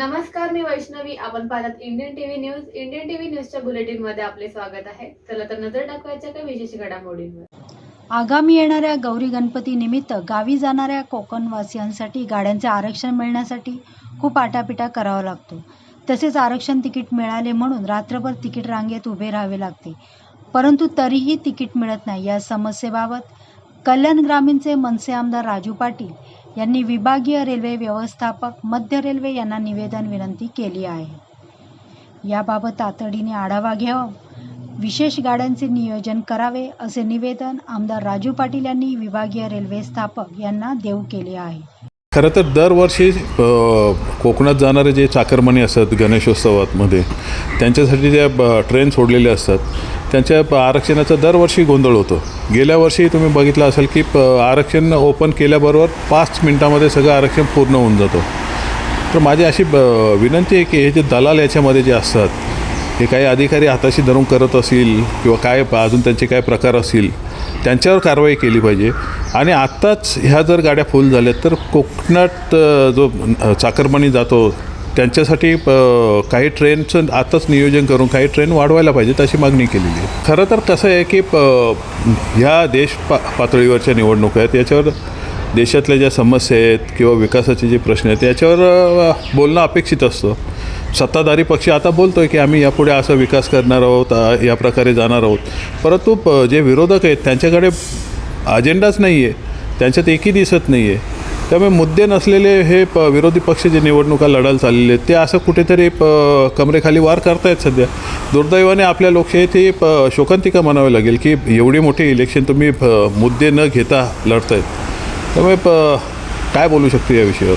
नमस्कार मी वैष्णवी. आपण पाहतात Indian TV news Indian TV न्यूजच्या बुलेटिनमध्ये आपले स्वागत आहे. चला तर नजर टाकवायच्या काही विशेष घडामोडींवर. आगामी येणाऱ्या गौरी गणपती निमित्त गावी जाणाऱ्या कोकणवासियांसाठी गाड्यांचे आरक्षण मिळण्यासाठी खूप आटापिटा करावा लागतो. तसेच आरक्षण तिकीट मिळाले म्हणून रात्रभर तिकीट रांगेत उभे राहावे लागते. परंतु तरीही तिकीट मिळत नाही या समस्येबाबत कल्याण ग्रामीणचे मनसे आमदार राजू पाटील यांनी विभागीय रेल्वे व्यवस्थापक मध्य रेल्वे यांना निवेदन विनंती केली आहे. याबाबत तातडीने आढावा घ्यावा विशेष गाड्यांचे नियोजन करावे असे निवेदन आमदार राजू पाटील यांनी विभागीय रेल्वे स्थापक यांना देऊ केले आहे. खरं तर दरवर्षी कोकणात जाणारे जे चाकरमानी असतात गणेशोत्सवामध्ये त्यांच्यासाठी ज्या ब- ट्रेन सोडलेले असतात त्यांच्या आरक्षणाचा दरवर्षी गोंधळ होतो. गेल्या वर्षी तुम्ही बघितलं असेल की प- आरक्षण ओपन केल्याबरोबर पाच मिनटामध्ये सगळं आरक्षण पूर्ण होऊन जातो. तर माझी अशी ब विनंती आहे की हे जे दलाल याच्यामध्ये जे असतात हे काही अधिकारी हाताशी धरून करत असतील किंवा काय अजून त्यांचे काय प्रकार असतील त्यांच्यावर कारवाई केली पाहिजे. आणि आत्ताच ह्या जर गाड्या फुल झाल्या तर कोकणात जो चाकरमानी जातो त्यांच्यासाठी प काही ट्रेनचं आत्ताच नियोजन करून काही ट्रेन वाढवायला पाहिजेत अशी मागणी केलेली आहे. खरं तर कसं आहे की प ह्या देश पा पातळीवरच्या निवडणुका आहेत याच्यावर देशातल्या ज्या समस्या आहेत किंवा विकासाचे जे प्रश्न आहेत याच्यावर बोलणं अपेक्षित असतं. सत्ताधारी पक्ष आता बोलतो आहे की आम्ही यापुढे असा विकास करणार आहोत या प्रकारे जाणार आहोत. परंतु प जे विरोधक आहेत त्यांच्याकडे अजेंडाच नाही आहे त्यांच्यात एकही दिसत नाही आहे त्यामुळे मुद्दे नसलेले हे प विरोधी पक्ष जे निवडणुका लढायला चाललेले आहेत ते असं कुठेतरी प कमरेखाली वार करतायत सध्या. दुर्दैवाने आपल्या लोकशाहीत ही प शोकांतिका म्हणावी लागेल की एवढी मोठी इलेक्शन तुम्ही मुद्दे न घेता लढतायत. त्यामुळे प काय बोलू शकतो या विषयावर?